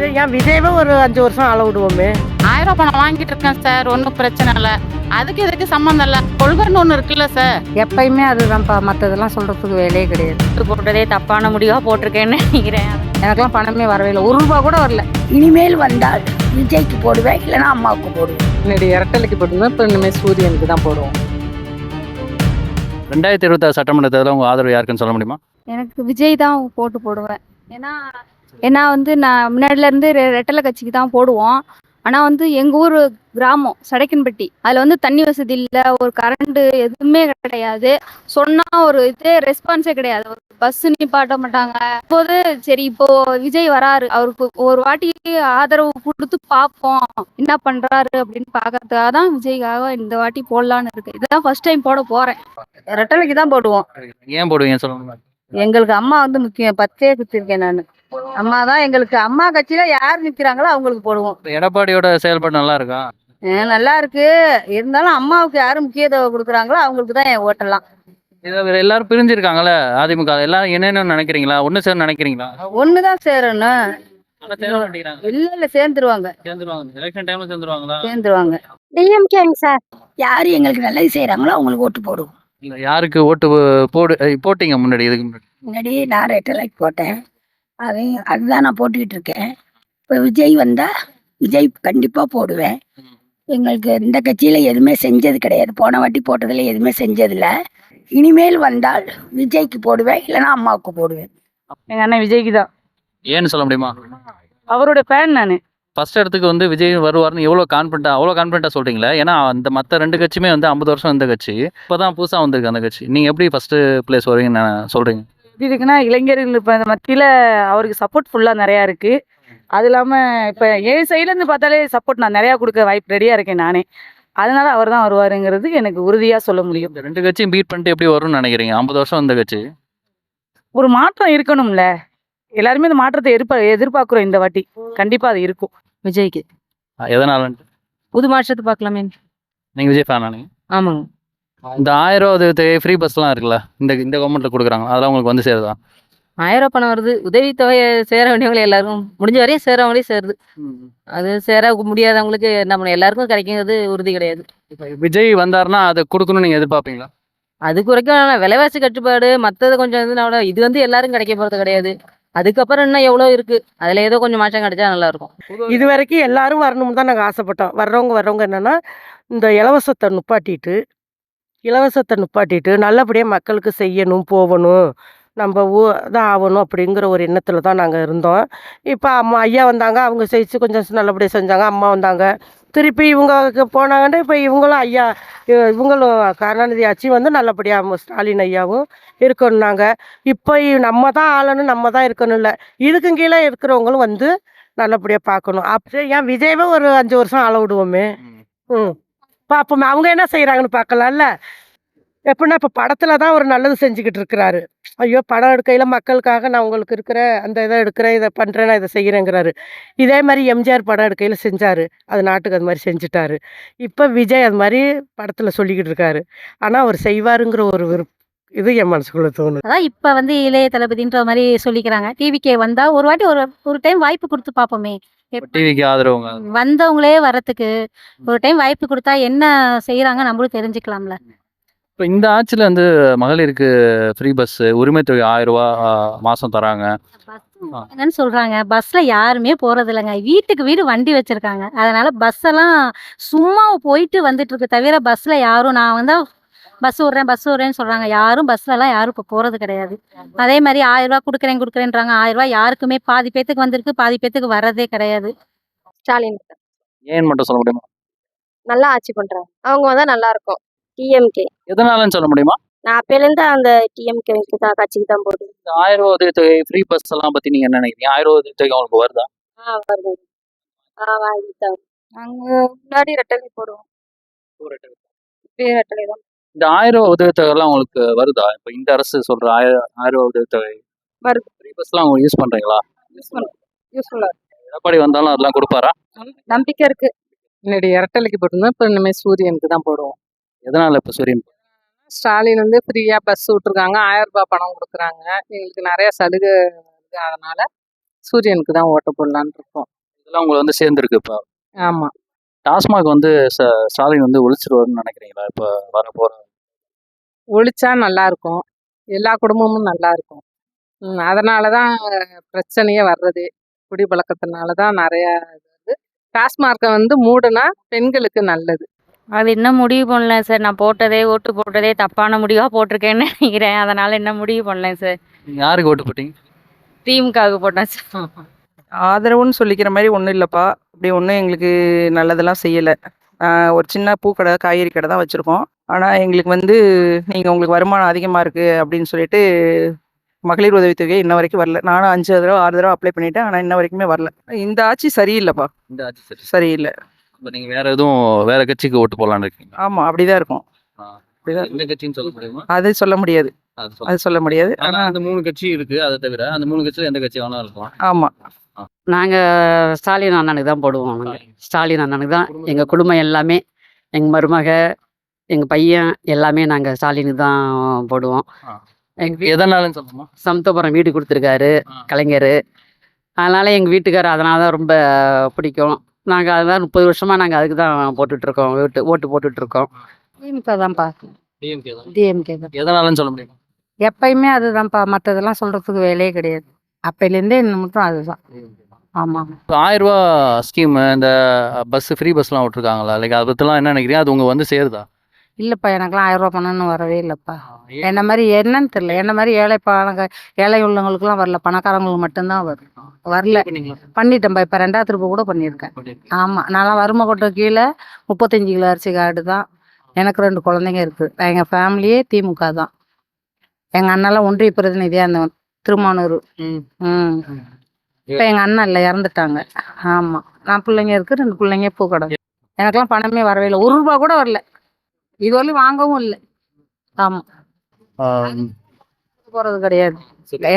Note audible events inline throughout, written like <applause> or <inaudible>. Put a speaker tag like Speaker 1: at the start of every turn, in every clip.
Speaker 1: சரி, ஏன் விஜயவே ஒரு அஞ்சு வருஷம் ஆள விடுவோமே?
Speaker 2: ஆயிரம் பணம் வாங்கிட்டு இருக்கேன் சார். ஒன்றும் பிரச்சனை இல்லை. அதுக்கு இதுக்கு சம்மந்தம் இல்லை. கொள்கைன்னு ஒன்று இருக்குல்ல சார்.
Speaker 3: எப்பயுமே அதுதான்ப்பா. மற்றதெல்லாம் சொல்கிறதுக்கு வேலையே கிடையாது.
Speaker 4: போட்டதே தப்பான முடிவாக போட்டிருக்கேன்னு நினைக்கிறேன்.
Speaker 3: எனக்கெல்லாம் பணமே வரவே இல்லை. ஒரு ரூபா கூட வரல.
Speaker 5: இனிமேல் வந்தால் விஜய்க்கு போடுவேன் இல்லைன்னா அம்மாவுக்கு போடுவேன்.
Speaker 1: முன்னாடி இரட்டலைக்கு போட்டுருந்தோம் இப்போ இனிமேல் சூரியனுக்கு தான் போடுவோம்.
Speaker 6: ரெண்டாயிரத்தி இருபத்தாறு சட்டமன்ற தேர்தலில் உங்கள் ஆதரவு யாருக்குன்னு சொல்ல முடியுமா?
Speaker 7: எனக்கு விஜய் தான் போட்டு போடுவேன். ஏன்னா ஏன்னா வந்து நான் முன்னாடில இருந்து ரெ- ரெட்டலை கட்சிக்கு தான் போடுவோம். ஆனால் வந்து எங்கள் ஊர் கிராமம் சடைக்கன்பட்டி. அதில் வந்து தண்ணி வசதி இல்லை ஒரு கரண்ட்டு எதுவுமே கிடையாது. சொன்னால் ஒரு இது ரெஸ்பான்ஸே கிடையாது. ஒரு பஸ் நிப்பாட்ட மாட்டாங்க. இப்போது சரி இப்போ விஜய் வராரு. அவருக்கு ஒரு வாட்டி ஆதரவு கொடுத்து பார்ப்போம். என்ன பண்ணுறாரு அப்படின்னு பார்க்கறதுக்காக தான் விஜய்க்காக இந்த வாட்டி போடலான்னு இருக்கு. இதுதான் ஃபர்ஸ்ட் டைம் போட போகிறேன்
Speaker 3: ரெட்டலைக்கு தான் போடுவோம்.
Speaker 6: ஏன் போடுவீங்க சொல்ல முடியுமா?
Speaker 3: எங்களுக்கு அம்மா வந்து முக்கியம். பத்தே குத்திருக்கேன் நான். அம்மா தான் எங்களுக்கு. அம்மா கட்சியில யார் நிற்கிறாங்களோ அவங்களுக்கு போடுவோம்.
Speaker 6: எடப்பாடியோட செயல்பாடு நல்லா இருக்கா
Speaker 3: அஹ் நல்லா இருக்கு இருந்தாலும் அம்மாவுக்கு யார் முக்கியத்துவம் கொடுக்குறாங்களோ அவங்களுக்கு தான் என்
Speaker 6: வேற எல்லாரும் பிரிஞ்சிருக்காங்கல்ல அதிமுக. எல்லாரும் என்னென்னு நினைக்கிறீங்களா? ஒன்று சேர் நினைக்கிறீங்களா?
Speaker 3: ஒன்று தான் சேரணும் இல்லை இல்லை சேர்ந்துருவாங்க.
Speaker 6: சேர்ந்துருவாங்க.
Speaker 5: டிஎம்கேங்க சார். யார் எங்களுக்கு நல்லது செய்கிறாங்களோ அவங்களுக்கு ஓட்டு போடுவோம்.
Speaker 6: இல்ல யாருக்கு ஓட்டு போடு போட்டீங்க முன்னாடி இதுக்கு முன்னாடி?
Speaker 5: முன்னாடி நான் ரெட்டலைக்கு போட்டேன். அது அதுதான் நான் போட்டுக்கிட்டு இருக்கேன் இப்போ விஜய் வந்தால் விஜய் கண்டிப்பாக போடுவேன். எங்களுக்கு இந்த கட்சியில் எதுவுமே செஞ்சது கிடையாது. போன வாட்டி போட்டதில் எதுவுமே செஞ்சதில்ல. இனிமேல் வந்தால் விஜய்க்கு போடுவேன் இல்லைன்னா அம்மாவுக்கு போடுவேன்.
Speaker 3: எங்கள் அண்ணன் விஜய்க்கு தான்.
Speaker 6: ஏன்னு சொல்ல முடியுமா?
Speaker 3: அவரோட ஃபேன் நான்.
Speaker 6: ஃபர்ஸ்ட் இடத்துக்கு வந்து விஜய் வருவார்னு எவ்வளோ கான்ஃபிடண்டா அவ்வளோ கான்ஃபிடண்டா சொல்றீங்களே? ஏன்னா அந்த மற்ற ரெண்டு கட்சியுமே வந்து ஐம்பது வருஷம் இருந்த கட்சி. இப்போதான் புதுசாக வந்திருக்கு அந்த கட்சி. நீங்க எப்படி ஃபர்ஸ்ட் பிளேஸ் வருவீங்கன்னு சொல்றீங்க.
Speaker 3: எப்படி இருக்குன்னா இளைஞர்கள் இப்போ இந்த மத்தியில் அவருக்கு சப்போர்ட் ஃபுல்லாக நிறையா இருக்குது அது இல்லாமல் இப்போ என் சைட்லேருந்து பார்த்தாலே சப்போர்ட் நான் நிறையா கொடுக்க வாய்ப்பு ரெடியாக இருக்கேன் நானே. அதனால அவர் தான் வருவாருங்கிறது எனக்கு உறுதியாக சொல்ல முடியும்.
Speaker 6: இந்த ரெண்டு கட்சியும் பீட் பண்ணிட்டு எப்படி வரும்னு நினைக்கிறீங்க? ஐம்பது வருஷம் வந்த கட்சி.
Speaker 3: ஒரு மாற்றம் இருக்கணும்ல. எல்லாருமே இந்த மாற்றத்தை எதிர்பா எதிர்பார்க்குறோம் இந்த வாட்டி. கண்டிப்பாக அது இருக்கும்.
Speaker 4: விஜய்க்கு.
Speaker 6: எதனாலன்ட்டு?
Speaker 4: புது மாற்றத்தை பார்க்கலாமே
Speaker 6: நீங்க விஜய் ஃபேனா
Speaker 4: ஆமாங்க.
Speaker 6: இந்த ஆயிரம் ரூபா உதவி ஃப்ரீ பஸ்லாம் இருக்குல்ல இந்த இந்த கவர்மெண்ட்ல கொடுக்குறாங்க அதெல்லாம் உங்களுக்கு வந்து சேருதா?
Speaker 4: ஆயிரம் ரூபாய் பணம் வருது உதவித்தொகை சேர வேண்டியவங்களை எல்லாருக்கும் முடிஞ்ச வரையும் சேரவங்களையும் சேருது. அது சேர முடியாதவங்களுக்கு நம்ம எல்லாருக்கும் கிடைக்கிறது உறுதி கிடையாது.
Speaker 6: இப்போ விஜய் வந்தாருன்னா அதை கொடுக்கணும்னு நீங்க எதிர்பார்ப்பீங்களா?
Speaker 4: அதுக்கு வரைக்கும் விலைவாசி கட்டுப்பாடு மற்றது கொஞ்சம் இது நான் இது வந்து எல்லாரும் கிடைக்க போகிறது கிடையாது. அதுக்கப்புறம் இன்னும் எவ்வளோ இருக்கு அதில் ஏதோ கொஞ்சம் மாற்றம் கிடைச்சா நல்லா இருக்கும்
Speaker 1: இது வரைக்கும் எல்லாரும் வரணும்னு தான் நாங்கள் ஆசைப்பட்டோம். வர்றவங்க வர்றவங்க என்னன்னா இந்த இலவசத்தை நுப்பாட்டிட்டு இலவசத்தை நுப்பாட்டிட்டு நல்லபடியாக மக்களுக்கு செய்யணும் போகணும் நம்ம ஊ தான் ஆகணும் அப்படிங்கிற ஒரு எண்ணத்தில் தான் நாங்கள் இருந்தோம். இப்போ அம்மா ஐயா வந்தாங்க அவங்க செய்து கொஞ்சம் நல்லபடியாக செஞ்சாங்க அம்மா வந்தாங்க. திருப்பி இவங்க போனாங்கன்னா இப்போ இவங்களும் ஐயா இவங்களும் கருணாநிதி ஆட்சி வந்து நல்லபடியாக ஸ்டாலின் ஐயாவும் இருக்கணும்னாங்க. இப்போ நம்ம தான் ஆளணும் நம்ம தான் இருக்கணும் இல்லை. இதுக்கும் கீழே இருக்கிறவங்களும் வந்து நல்லபடியாக பார்க்கணும். அப்போ ஏன் விஜயவே ஒரு அஞ்சு வருஷம் ஆள விடுவோமே? ம். பார்ப்போமே அவங்க என்ன செய்கிறாங்கன்னு பார்க்கலாம்ல? எப்படின்னா இப்போ படத்தில் தான் ஒரு நல்லது செஞ்சுக்கிட்டு இருக்கிறாரு. ஐயோ படம் எடுக்கையில் மக்களுக்காக நான் உங்களுக்கு இருக்கிற அந்த இதை எடுக்கிறேன் இதை பண்ணுறேன் நான் இதை செய்கிறேங்கிறாரு இதே மாதிரி எம்ஜிஆர் படம் எடுக்கையில் செஞ்சார். அது நாட்டுக்கு அது மாதிரி செஞ்சுட்டாரு. இப்போ விஜய் அது மாதிரி படத்தில் சொல்லிக்கிட்டு இருக்காரு. ஆனால் அவர் செய்வாருங்கிற ஒரு விருப் இது என் மனசுக்குள்ளே தோணும்
Speaker 8: அதான் இப்போ வந்து இளைய தளபதின்ற மாதிரி சொல்லிக்கிறாங்க. டிவிக்கே வந்தால் ஒரு வாட்டி ஒரு ஒரு டைம் வாய்ப்பு கொடுத்து பார்ப்போமே.
Speaker 6: டிவிக்கு ஆதரவுங்க.
Speaker 8: வந்தவங்களே வரத்துக்கு ஒரு டைம் வாய்ப்பு கொடுத்தா என்ன செய்யறாங்க நம்மளும் தெரிஞ்சுக்கலாம்ல.
Speaker 6: இப்போ இந்த ஆட்சியில் வந்து மகளிருக்கு ஃப்ரீ பஸ் உரிமை தொகை ஆயிரம் ரூபா மாதம் தராங்க.
Speaker 8: என்னன்னு சொல்றாங்க. பஸ்ல யாருமே போறது இல்லைங்க வீட்டுக்கு வீடு வண்டி வச்சிருக்காங்க. அதனால பஸ் எல்லாம் சும்மா போயிட்டு வந்துட்டு இருக்கு தவிர பஸ்ல யாரும் நான் வந்து பஸ் விட்றேன் பஸ் விட்றேன்னு சொல்றாங்க. யாரும் பஸ்ல எல்லாம் யாரும் இப்போ போறது கிடையாது. அதே மாதிரி ஆயிரம் ரூபாய் கொடுக்குறேன் கொடுக்குறேன்றாங்க. ஆயிரம் ரூபாய் யாருக்குமே பாதி பேத்துக்கு வந்திருக்கு பாதி பேத்துக்கு வர்றதே கிடையாது.
Speaker 9: ஸ்டாலின்
Speaker 6: ஏன்னு மட்டும் சொல்ல முடியுமா?
Speaker 9: நல்லா ஆட்சி பண்றாங்க அவங்க வந்தா நல்லா இருக்கும். டிஎம்கே
Speaker 6: எதனாலன்னு சொல்ல முடியுமா?
Speaker 9: நான் அப்பையிலேருந்து அந்த டிஎம்கே தான் கட்சிக்கு தான்
Speaker 6: இந்த ஆயிரம் ரூபா உதவி தொகை ஃப்ரீ பஸ் எல்லாம் பற்றி நீங்கள் என்ன நினைக்கிறீங்க? ஆயிரம் ரூபா உதவி தொகை உங்களுக்கு வருதா?
Speaker 9: ஆ வருது. ஆ வாங்கிட்டாங்க
Speaker 7: நாங்கள் முன்னாடி ரெட்டலை போடுவோம். ரெட்டலை தான்
Speaker 6: இந்த ஆயிரம் ரூபா உதவி தொகை எல்லாம் உங்களுக்கு வருதா? இப்போ இந்த அரசு சொல்ற ஆயிரம் ஆயிரம் ரூபா உதவி தொகை.
Speaker 7: வருது.
Speaker 6: ஃப்ரீ பஸ்லாம் உங்களுக்கு யூஸ் பண்றீங்களா
Speaker 7: யூஸ் பண்ண யூஸ்ஃபுல்லாக
Speaker 6: எடப்பாடி வந்தாலும் அதெல்லாம் கொடுப்பாரா?
Speaker 7: நம்பிக்கை இருக்கு.
Speaker 1: முன்னாடி இரட்டலைக்கு போட்டிருந்தோம். இப்போ இனிமேல் சூரியனுக்கு தான் போடுவோம்.
Speaker 6: எதனால இப்போ சூரியன்
Speaker 1: ஸ்டாலின் வந்து ஃப்ரீயாக பஸ் விட்ருக்காங்க ஆயிரம் ரூபாய் பணம் கொடுக்குறாங்க. எங்களுக்கு நிறைய சலுகை இருக்கு. அதனால
Speaker 10: சூரியனுக்கு தான் ஓட்டு போடலான்னு இருக்கோம்.
Speaker 6: இதெல்லாம் உங்களை வந்து சேர்ந்துருக்கு இப்போ.
Speaker 10: ஆமாம்
Speaker 6: டாஸ்மாக் வந்து ச- ஸ்டாலின் வந்து ஒழிச்சிருவாருன்னு நினைக்கிறீங்களா? இப்போ வர போற
Speaker 10: ஒழிச்சா நல்லா இருக்கும் எல்லா குடும்பமும் நல்லா இருக்கும் அதனால தான் பிரச்சனையே வர்றது. குடிப்பழக்கத்தினால தான் நிறையா இது வந்து. டாஸ்மார்க்கை வந்து மூடுனா பெண்களுக்கு நல்லது.
Speaker 11: அது இன்னும் முடிவு பண்ணல சார். நான் போட்டதே ஓட்டு போட்டதே தப்பான முடிவாக போட்டிருக்கேன்னு நினைக்கிறேன். அதனால் என்ன முடிவு பண்ணல சார்.
Speaker 6: யாருக்கு ஓட்டு போட்டீங்க?
Speaker 11: திமுகவுக்கு போட்டேன் சார்.
Speaker 3: ஆதரவுன்னு சொல்லிக்கிற மாதிரி ஒன்றும் இல்லைப்பா. அப்படி ஒன்றும் எங்களுக்கு நல்லதெல்லாம் செய்யலை. ஒரு சின்ன பூக்கடை காய்கறி கடை தான் வச்சுருக்கோம். ஆனால் எங்களுக்கு வந்து நீங்கள் உங்களுக்கு வருமானம் அதிகமாக இருக்குது அப்படின்னு சொல்லிட்டு மகளிர் உதவித்தொகை இன்ன வரைக்கும் வரல. நானும் அஞ்சு தடவை ஆறு தடவை அப்ளை பண்ணிட்டேன். ஆனால் இன்ன வரைக்குமே வரல. இந்த ஆட்சி சரியில்லைப்பா.
Speaker 6: இந்த ஆட்சி சரி.
Speaker 3: சரியில்லை.
Speaker 6: இப்போ நீங்க வேற எதுவும் வேற கட்சிக்கு ஓட்டு போடலான்னு இருக்கீங்க
Speaker 3: ஆமாம் அப்படிதான் இருக்கும்.
Speaker 6: இந்த கட்சின்னு சொல்ல முடியுமா?
Speaker 3: அது சொல்ல முடியாது.
Speaker 6: அது சொல்ல
Speaker 3: முடியாது.
Speaker 6: ஆனா
Speaker 3: ஆனால்
Speaker 6: அந்த மூணு கட்சி இருக்கு. அதை தவிர அந்த மூணு கட்சியில எந்த கட்சி வேணாலும் இருக்கலாம்.
Speaker 3: ஆமாம்
Speaker 2: நாங்கள் ஸ்டாலின் அண்ணனுக்கு தான் போடுவோம் நாங்கள் ஸ்டாலின். அண்ணனுக்கு தான். எங்கள் குடும்பம் எல்லாமே எங்கள் மருமக எங்கள் பையன் எல்லாமே நாங்கள் ஸ்டாலினுக்கு தான் போடுவோம். எங்கள்
Speaker 6: எதனாலும் சொல்லணுமா
Speaker 2: சமத்துவபுரம் வீடு கொடுத்துருக்காரு. கலைஞர். அதனால் எங்கள் வீட்டுக்காரர் அதனால தான் ரொம்ப பிடிக்கும். நாங்கள் அதெல்லாம் முப்பது வருஷமாக நாங்கள் அதுக்கு தான் போட்டுட்ருக்கோம். ஓட்டு ஓட்டு போட்டுட்ருக்கோம்.
Speaker 8: திமுக தான்ப்பா.
Speaker 6: டிஎம்கே தான்.
Speaker 8: டிஎம்கே தான்.
Speaker 6: எதனாலும் சொல்ல முடியுமா?
Speaker 8: எப்பயுமே அதுதான்ப்பா. மற்றதெல்லாம் சொல்கிறதுக்கு வேலையே கிடையாது. அப்பையிலேருந்தே இன்னும் மட்டும் அதுதான். ஆமாம்
Speaker 6: ஆயிரம் ரூபா ஸ்கீம் இந்த பஸ் ஃப்ரீ பஸ்லாம் விட்டுருக்காங்களா? லைக் அதை பற்றிலாம் என்ன நினைக்கிறீங்க? அது உங்க வந்து சேருதா?
Speaker 8: இல்லைப்பா எனக்கெல்லாம் ஆயிரம் ரூபா பணம்னு வரவே இல்லைப்பா. என்ன மாதிரி என்னன்னு தெரியல. என்ன மாதிரி ஏழை பணக்க ஏழை உள்ளவங்களுக்குலாம் வரல. பணக்காரங்களுக்கு மட்டும்தான் வரும். வரல. பண்ணிட்டேன்ப்பா இப்போ ரெண்டாவது திருப்ப கூட பண்ணியிருக்கேன். ஆமாம் நான்லாம் வறுமை கொட்ட கீழே முப்பத்தஞ்சு கிலோ அரிசி கார்டு தான். எனக்கு ரெண்டு குழந்தைங்க இருக்குது எங்கள் ஃபேமிலியே திமுக தான். எங்கள் அண்ணெல்லாம் ஒன்றிய பிரதிநிதியாக இருந்தவன். திருமானூர்.
Speaker 6: ம்.
Speaker 8: ம். இப்போ எங்கள் அண்ணன் இல்லை இறந்துட்டாங்க. ஆமாம் நான் பிள்ளைங்க இருக்கு ரெண்டு பிள்ளைங்க பூக்கடை எனக்கெல்லாம் பணமே வரவே இல்லை. ஒரு ரூபா கூட வரல. இதுவரையும் வாங்கவும் இல்லை. ஆமாம் போகிறது கிடையாது.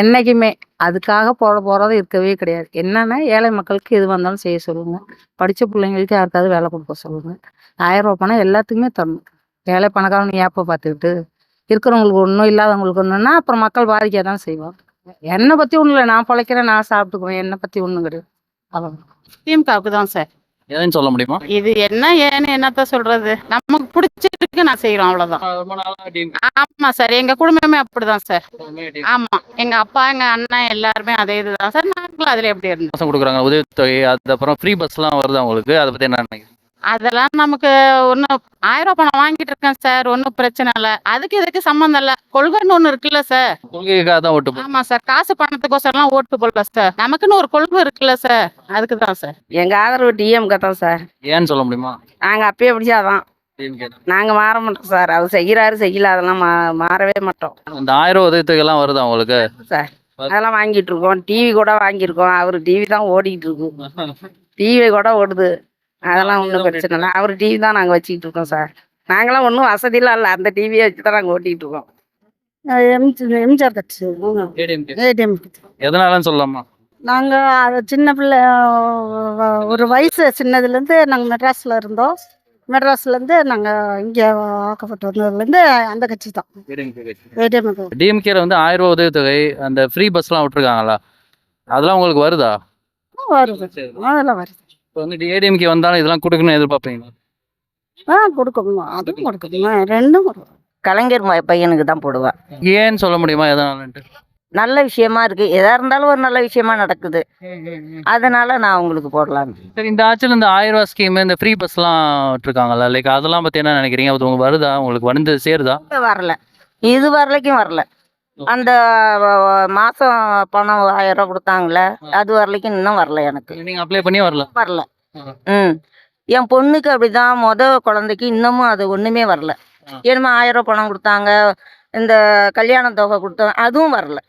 Speaker 8: என்னைக்குமே அதுக்காக போட போகிறது இருக்கவே கிடையாது. என்னன்னா ஏழை மக்களுக்கு எது வந்தாலும் செய்ய சொல்லுங்க. படித்த பிள்ளைங்களுக்கு யாருக்காவது வேலை கொடுக்க சொல்லுங்க. ஆயிரம் ரூபா பணம் எல்லாத்துக்குமே தரணும். ஏழை பணக்காரன் ஏப்ப பார்த்துக்கிட்டு? இருக்கிறவங்களுக்கு ஒன்றும் இல்லாதவங்களுக்கு ஒன்றுன்னா அப்புறம் மக்கள் பாதிக்க தான் செய்வாங்க. என்னை பற்றி ஒன்றும் இல்லை நான் பிழைக்கிறேன் நான் சாப்பிட்டுக்குவேன் என்னை பற்றி ஒன்றும் கிடையாது
Speaker 2: திமுகவுக்கு தான் சார்.
Speaker 6: எதுன்னு சொல்ல முடியுமா?
Speaker 2: இது என்ன ஏன்னு என்னத்த சொல்கிறது நமக்கு பிடிச்சிருக்கு நான்
Speaker 6: நாளா டிஎம்கே
Speaker 2: ஆமாம் சார் எங்கள் குடும்பமே அப்படிதான் சார். ஆமாம் எங்கள் அப்பா எங்கள் அண்ணன் எல்லாருமே அதே இதுதான் சார். நாங்களும் அதில் எப்படி இருந்தோம்.
Speaker 6: கொடுக்குறாங்க உதவித்தொகை அது அப்புறம் ஃப்ரீ பஸ்லாம் வருது உங்களுக்கு? அதை பற்றி என்ன நினைக்கிறீங்க?
Speaker 2: அதெல்லாம் நமக்கு ஒன்றும் ஆயிரம் ரூபாய் பணம் வாங்கிட்டு இருக்கேன் சார். ஒன்றும் பிரச்சனை இல்லை. அதுக்கு இதுக்கு சம்மந்தம் இல்லை. கொள்கைன்னு ஒன்று இருக்குல்ல சார்.
Speaker 6: கொள்கைக்காக தான் ஓட்டு.
Speaker 2: ஆமாம் சார். காசு பணத்துக்கோசரம்லாம் ஓட்டு போடல சார். நமக்குன்னு ஒரு கொள்கை இருக்குல்ல சார். அதுக்கு தான் சார்.
Speaker 3: எங்கள் ஆதரவு டிஎம்கே தான் சார்.
Speaker 6: ஏன்னு சொல்ல முடியுமா?
Speaker 3: நாங்கள் அப்பயே பிடிச்சாதான். நாங்கள் மாற மாட்டோம் சார். அவர் செய்கிறாரு செய்யல அதெல்லாம் மா மாறவே மாட்டோம்.
Speaker 6: இந்த ஆயிரம் ரூபா உதவித்தொகைலாம் வருதா உங்களுக்கு?
Speaker 3: சார். அதெல்லாம் வாங்கிட்டு இருக்கோம் டிவி கூட வாங்கியிருக்கோம். அவர் டிவி தான் ஓடிட்டு இருக்கு. <laughs> டிவி கூட ஓடுது. அதெல்லாம் ஒன்றும் பிரச்சனை இல்லை. அவர் டிவி தான் நாங்கள் வச்சுக்கிட்டு இருக்கோம் சார். நாங்களாம் ஒன்றும் வசதியெல்லாம் இல்லை. அந்த டிவியை வச்சு தான் நாங்கள் ஓட்டிகிட்டு இருக்கோம்.
Speaker 8: எம்ஜிஆர் கட்சி. ஏடிஎம்
Speaker 6: எதனாலன்னு சொல்லலாமா?
Speaker 8: நாங்கள் அது சின்ன பிள்ளை ஒரு வயசு சின்னதுலேருந்து நாங்கள் மெட்ராஸில் இருந்தோம். மெட்ராஸ்லேருந்து நாங்கள் இங்கே ஆக்கப்பட்டு வந்ததுலேருந்து அந்த கட்சி தான். ஏடிஎம்
Speaker 6: டிஎம்கேல வந்து ஆயிரம் ரூபா உதவித்தொகை அந்த ஃப்ரீ பஸ்லாம் விட்டுருக்காங்களா? அதெல்லாம் உங்களுக்கு வருதா?
Speaker 8: வருது. அதெல்லாம் வருது.
Speaker 6: இப்போ வந்து ஏடிஎம்கே வந்தாலும் இதெல்லாம் கொடுக்கணும்னு எதிர்பார்ப்பீங்களா?
Speaker 8: ஆ கொடுக்கணும் அதுவும் கொடுக்கணும் ரெண்டும் கொடுக்கணும்
Speaker 3: கலைஞர் ம- பையனுக்கு தான் போடுவேன்
Speaker 6: ஏன்னு சொல்ல முடியுமா எதனாலன்ட்டு?
Speaker 3: நல்ல விஷயமா இருக்கு. எதா இருந்தாலும் ஒரு நல்ல விஷயமா நடக்குது. அதனால நான் உங்களுக்கு போடலாம்.
Speaker 6: சரி இந்த ஆட்சியில் இந்த ஆயிரம் ரூபா ஸ்கீம் இந்த ஃப்ரீ பஸ்லாம் விட்டுருக்காங்கல்ல லைக் அதெல்லாம் பற்றி என்ன நினைக்கிறீங்க? அது உங்களுக்கு வருதா? உங்களுக்கு வந்து சேருதா?
Speaker 3: வரல. இது வரலைக்கும் வரல. அந்த மாசம் பணம் ஆயிரம் ரூபாய் கொடுத்தாங்களே அது வரலைக்கும் இன்னும் வரல எனக்கு.
Speaker 6: நீங்கள் அப்ளை பண்ணி வரல?
Speaker 3: வரல. ம். என் பொண்ணுக்கு அப்படிதான் முத குழந்தைக்கு இன்னமும் அது ஒண்ணுமே வரல. என்னமோ ஆயிரம் ரூபாய் பணம் கொடுத்தாங்க இந்த கல்யாண தொகை கொடுத்தாங்க அதுவும் வரல.